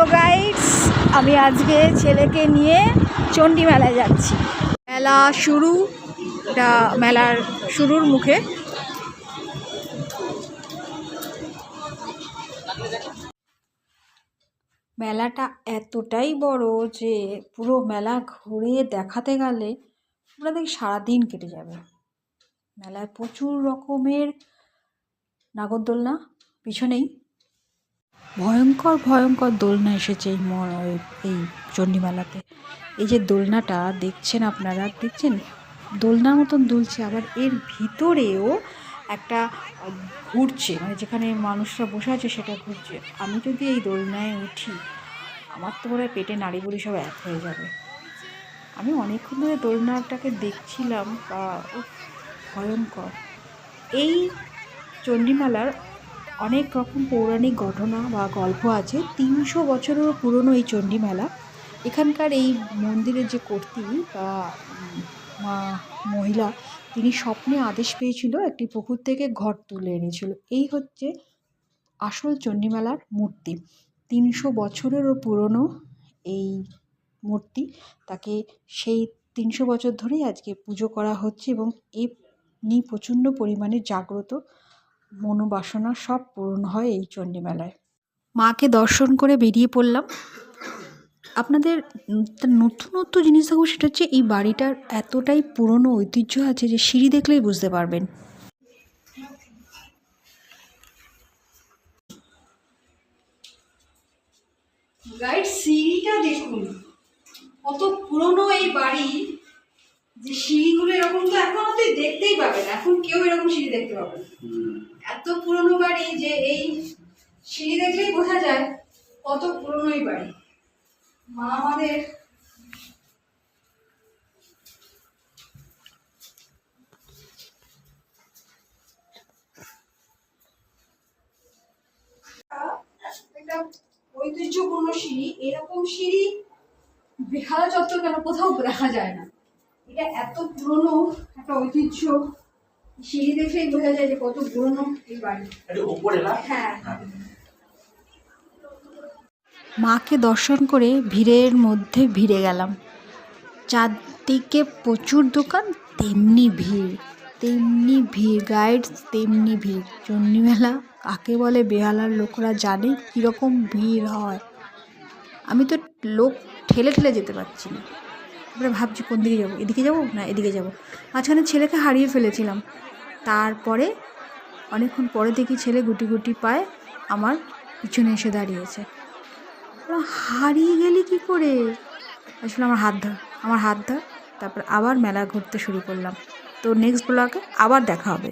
তো গাইডস আমি আজকে ছেলেকে নিয়ে চণ্ডী মেলায় যাচ্ছি। মেলা শুরু মেলার শুরুর মুখে। মেলাটা এতটাই বড় যে পুরো মেলা ঘুরে দেখাতে গেলে আপনাদের সারাদিন কেটে যাবে। মেলায় প্রচুর রকমের নাগরদোলনা, পিছনেই ভয়ঙ্কর ভয়ঙ্কর দোলনা এসেছে এই এই চণ্ডীমেলাতে। এই যে দোলনাটা, দেখছেন আপনারা? দেখছেন? দোলনার মতন দুলছে, আবার এর ভিতরেও একটা ঘুরছে মানে যেখানে মানুষরা বসে আছে সেটা ঘুরছে। আমি যদি এই দোলনায় উঠি, আমার তো মনে হয় পেটে বুড়ি সব এক হয়ে যাবে। আমি অনেকক্ষণ ধরে দোলনাটাকে দেখছিলাম, বা ভয়ঙ্কর। এই চণ্ডীমেলার অনেক রকম পৌরাণিক ঘটনা বা গল্প আছে। তিনশো বছরেরও পুরনো এই চণ্ডী মেলা এখানকার এই মন্দিরের যে কর্ত্রী বা মা মহিলা, তিনি স্বপ্নে আদেশ পেয়েছিল একটি পুকুর থেকে ঘর তুলে এনেছিল। এই হচ্ছে আসল চণ্ডীমেলার মূর্তি। তিনশো বছরেরও পুরনো এই মূর্তি। তাকে সেই তিনশো বছর ধরেই আজকে পুজো করা হচ্ছে এবং এ নিয়ে প্রচণ্ড পরিমাণে জাগ্রত মনোবাসনা সব পূরণ হয় এই চণ্ডীমেলায়। মাকে দর্শন করে বেরিয়ে পড়লাম। আপনাদের নতুনত্ব জিনিস দেখো সেটা হচ্ছে এই বাড়িটার এতটাই পুরনো ঐতিহ্য আছে যে সিঁড়ি দেখলেই বুঝতে পারবেন। সিঁড়িটা দেখুন। কত পুরনো এই বাড়ি। যে সিঁড়িগুলো এরকম তো এখন কেউ এরকম সিঁড়ি দেখতে পাবে এত পুরনো বাড়ি যে এই সিঁড়ি দেখলেই বোঝা যায় কত পুরনো এই বাড়ি। মা আমাদের একটা ঐতিহ্যপূর্ণ সিঁড়ি এরকম সিঁড়ি বেহালা চত্বর কেন কোথাও দেখা যায় না। এটা এত পুরনো একটা ঐতিহ্য। সিঁড়ি দেখলেই বোঝা যায় যে কত পুরনো এই বাড়ি। হ্যাঁ। মাকে দর্শন করে ভিড়ের মধ্যে ভিড়ে গেলাম। চারদিকে প্রচুর দোকান তেমনি ভিড় তেমনি ভিড় গাইড তেমনি ভিড়। চণ্ডীমেলা কাকে বলে বেহালার লোকরা জানে কীরকম ভিড় হয়। আমি তো লোক ঠেলে ঠেলে যেতে পারছি না। এবারে ভাবছি, কোন দিকে যাব? এদিকে যাব না এদিকে যাব? মাঝখানে ছেলেকে হারিয়ে ফেলেছিলাম। তারপরে অনেকক্ষণ পরে দেখি ছেলে গুটি গুটি পায় আমার পিছনে এসে দাঁড়িয়েছে। হারিয়ে গেলি কি করে? আসলে আমার হাত ধর, আমার হাত ধর, তারপর আবার মেলা ঘুরতে শুরু করলাম। তো নেক্সট ব্লগে আবার দেখা হবে।